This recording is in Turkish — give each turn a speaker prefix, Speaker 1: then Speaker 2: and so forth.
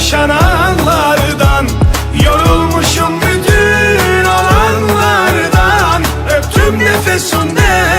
Speaker 1: yaşananlardan Yorulmuşum bütün olanlardan. Öptüm nefesinden